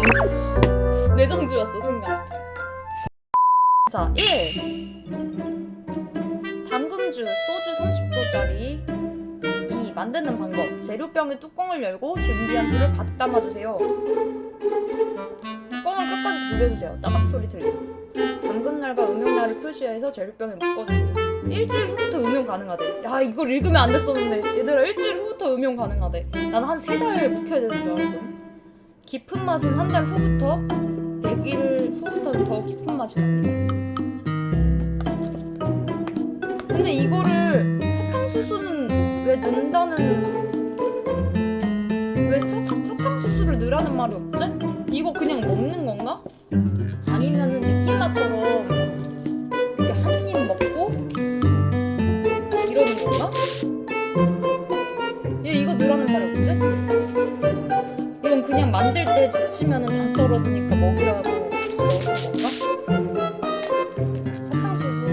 뇌정지 왔어 순간. 자 1. 담금주 소주 30도짜리. 2. 만드는 방법. 재료병의 뚜껑을 열고 준비한 술을 가득 담아주세요. 뚜껑을 끝까지 돌려주세요. 따박 소리 들리고 담근 날과 음용 날을 표시해서 재료병에 묶어주세요. 일주일 후부터 음용 가능하대. 야 이걸 읽으면 안 됐었는데. 얘들아 일주일 후부터 음용 가능하대. 난 한 세 달 묵혀야 되는 줄 알았거든 깊은 맛은 한 달 후부터 100일 후부터는 더 깊은 맛이 납니다 근데 이거를 사탕수수는 왜 넣는다는 왜 사, 사, 사탕수수를 넣으라는 말이 없지? 이거 그냥 먹는 건가? 아니면은 당 떨어지니까 먹으라고 넣는 건가? 사탕수수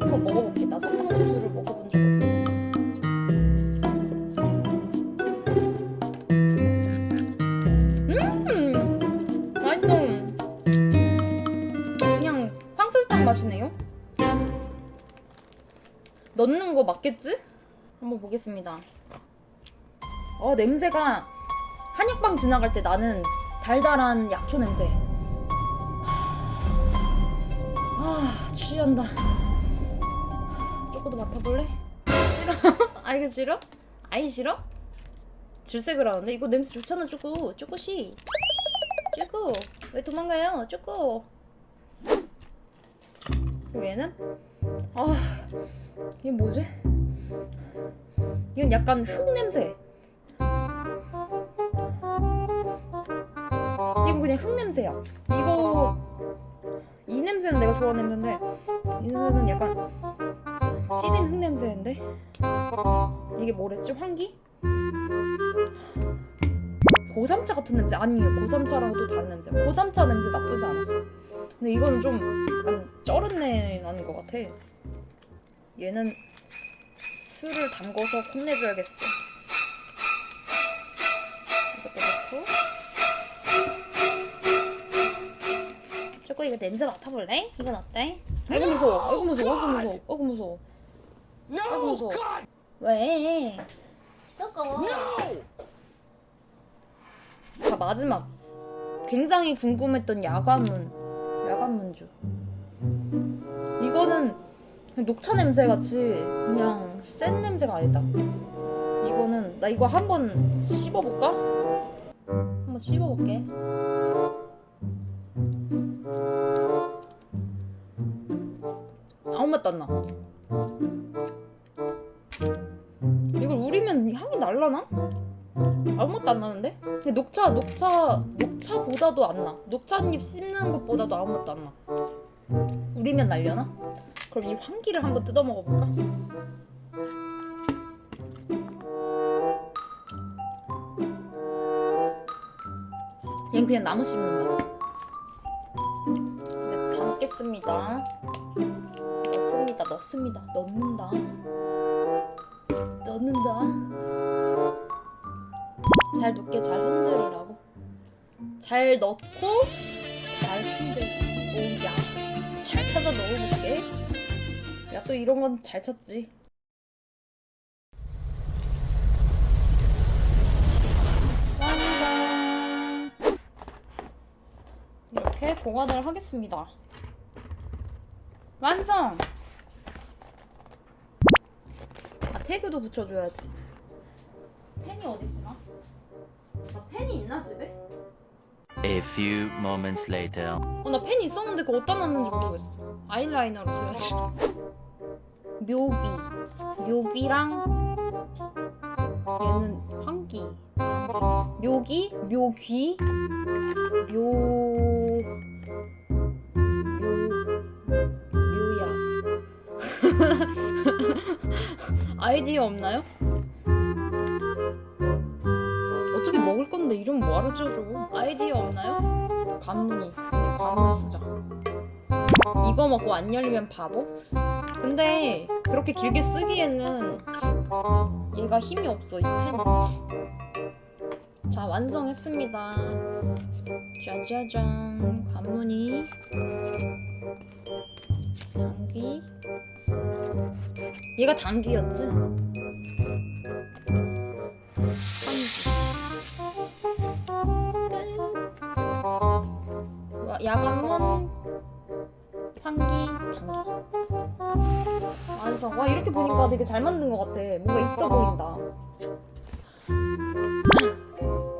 한번 먹어볼게. 나 사탕수수를 먹어본 적 없어. 음, 맛있어. 그냥 황설탕 맛이네요. 넣는 거 맞겠지? 한번 보겠습니다. 어 냄새가 한약방 지나갈 때 나는 달달한 약초 냄새. 아 취한다. 쪼꼬도 맡아볼래? 싫어? 아 이거 싫어? 아이 싫어? 질색을 하는데 이거 냄새 좋잖아 쪼꼬 쪼꼬씨 쪼꼬 왜 도망가요 쪼꼬 얘는 아 이게 뭐지? 이건 약간 흙 냄새 그냥 흙 냄새야. 이거 이 냄새는 내가 좋아하는 냄새인데 이 냄새는 약간 찌린 흙 냄새인데 이게 뭐랬지? 환기? 고삼차 같은 냄새? 아니에요. 고삼차랑 또 다른 냄새. 고삼차 냄새 나쁘지 않았어. 근데 이거는 좀 약간 쩔은내 나는 것 같아. 얘는 술을 담궈서 혼내줘야겠어. 이것도 넣고 조금 이거 냄새 맡아볼래? 이건 어때? 아이고 무서워. 아이고 무서워. 아이고 무서워. 아이고 무서워. 아이고 무서워. 왜? 뜨거워. 자 마지막. 굉장히 궁금했던 야관문. 야관문주. 이거는 그냥 녹차 냄새 같이 그냥 센 냄새가 아니다. 이거는 나 이거 한번 씹어볼까? 한번 씹어볼게 나. 이걸 우리면 향이 날라나? 아무 맛도 안 나는데? 녹차, 녹차, 녹차보다도 안 나. 녹차잎 씹는 것보다도 아무 맛도 안 나. 우리면 날려나? 그럼 이 환기를 한번 뜯어 먹어볼까? 얘는 그냥 나무 씹는 맛. 이제 담겠습니다. 넣습니다. 넣는다. 넣는다. 잘 녹게 잘 흔들으라고. 잘 넣고 잘 흔들. 오야. 잘 찾아 넣어볼게. 야 또 이런 건 잘 찾지. 이렇게 보관을 하겠습니다. 완성! 태그도 붙여줘야지. 펜이 어딨지 나? 나 펜이 있나, 집에? A few moments later. 어, 나 펜이 있었는데 그거 어디다 놨는지 모르겠어. 아이라이너로 써야지. 묘귀. 묘귀랑 얘는 환기. 묘기, 묘귀, 묘, 묘, 묘야. 아이디어 없나요? 어차피 먹을 건데 이름 뭐하러 지어줘? 아이디어 없나요? 관문이. 네, 관문 쓰자. 이거 먹고 안 열리면 바보? 근데 그렇게 길게 쓰기에는 얘가 힘이 없어 이 펜이. 자 완성했습니다. 짜자잔 관문이 당귀 얘가 끝. 야관문 환기 당기 완성. 와 이렇게 보니까 되게 잘 만든 것 같아. 뭔가 있어 보인다.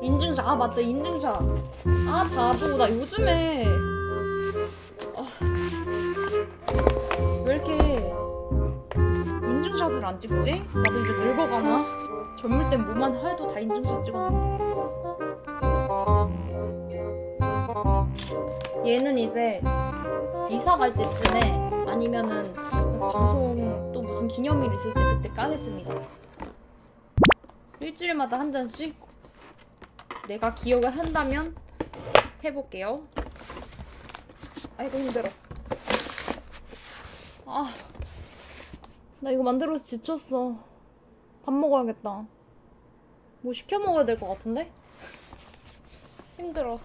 인증샷. 아 맞다. 인증샷. 아 바보. 나 요즘에 안 찍지? 나도 이제 늙어가나? 젊을 땐 뭐만 해도 다 인증샷 찍었는데 얘는 이제 이사 갈 때쯤에 아니면은 방송 또 무슨 기념일 있을 때 그때 까겠습니다. 일주일마다 한 잔씩 내가 기억을 한다면 해볼게요. 아이고 힘들어. 아, 나 이거 만들어서 지쳤어. 밥 먹어야겠다. 뭐 시켜 먹어야 될 것 같은데? 힘들어.